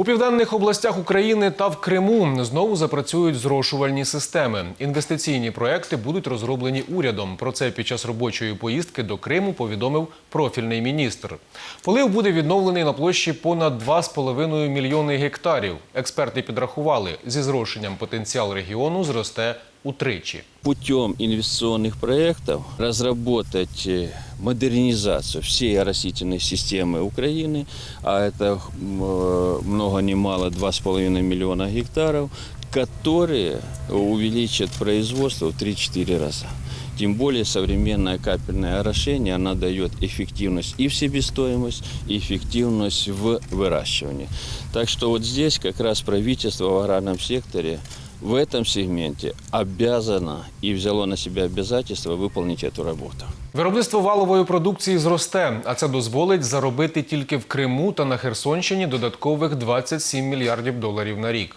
У південних областях України та в Криму знову запрацюють зрошувальні системи. Інвестиційні проекти будуть розроблені урядом. Про це під час робочої поїздки до Криму повідомив профільний міністр. Полив буде відновлений на площі понад 2,5 мільйони гектарів. Експерти підрахували, зі зрошенням потенціал регіону зросте утричі. путем инвестиционных проектов разработать э, модернизацию всей растительной системы Украины, а это м, э, много ни мало 2,5 миллиона гектаров, которые увеличат производство в 3-4 раза. Тем более современное капельное орошение, она дает эффективность и в себестоимость, и эффективность в выращивании. Так что вот здесь как раз правительство в аграрном секторе в этом сегменте обязано и взяло на себя обязательство выполнить эту работу. Виробництво валової продукції зросте, а це дозволить заробити тільки в Криму та на Херсонщині додаткових 27 мільярдів доларів на рік.